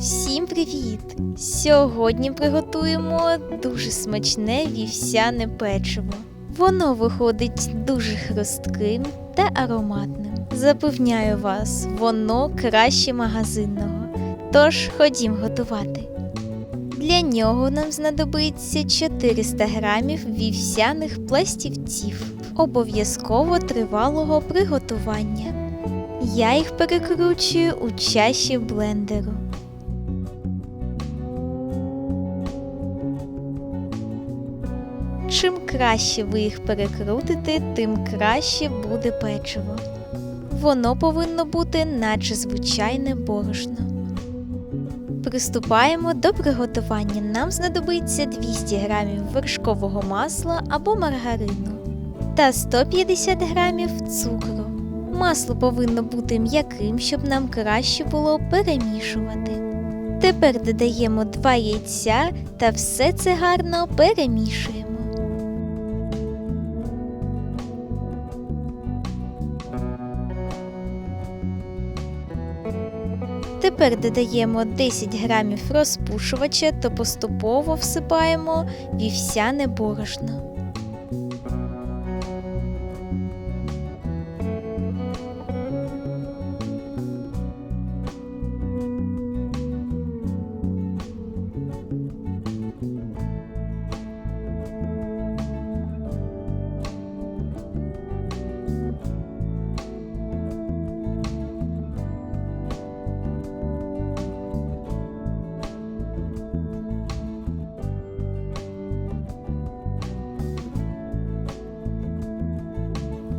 Всім привіт! Сьогодні приготуємо дуже смачне вівсяне печиво. Воно виходить дуже хрустким та ароматним. Запевняю вас, воно краще магазинного. Тож ходім готувати. Для нього нам знадобиться 400 грамів вівсяних пластівців, обов'язково тривалого приготування. Я їх перекручую у чаші блендеру. Чим краще ви їх перекрутите, тим краще буде печиво. Воно повинно бути наче звичайне борошно. Приступаємо до приготування. Нам знадобиться 200 грамів вершкового масла або маргарину та 150 грамів цукру. Масло повинно бути м'яким, щоб нам краще було перемішувати. Тепер додаємо 2 яйця та все це гарно перемішуємо. Тепер додаємо 10 грамів розпушувача та поступово всипаємо вівсяне борошно.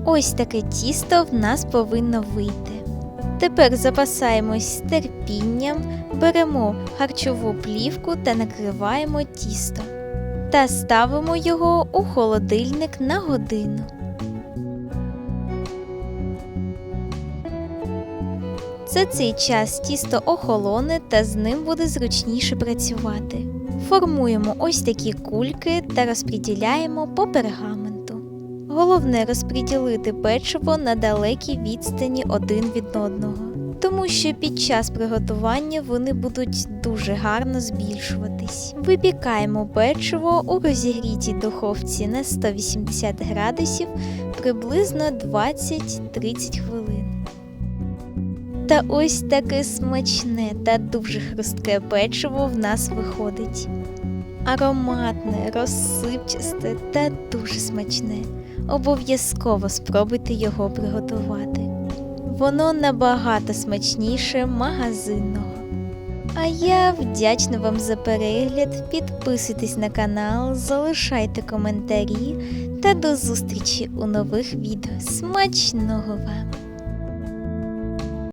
Ось таке тісто в нас повинно вийти. Тепер запасаємось терпінням, беремо харчову плівку та накриваємо тісто та ставимо його у холодильник на годину. За цей час тісто охолоне та з ним буде зручніше працювати. Формуємо ось такі кульки та розподіляємо по пергаменту. Головне розподілити печиво на далекій відстані один від одного, тому що під час приготування вони будуть дуже гарно збільшуватись. Випікаємо печиво у розігрітій духовці на 180 градусів приблизно 20-30 хвилин. Та ось таке смачне та дуже хрустке печиво в нас виходить. Ароматне, розсипчасте та дуже смачне. Обов'язково спробуйте його приготувати. Воно набагато смачніше магазинного. А я вдячна вам за перегляд. Підписуйтесь на канал, залишайте коментарі та до зустрічі у нових відео. Смачного вам!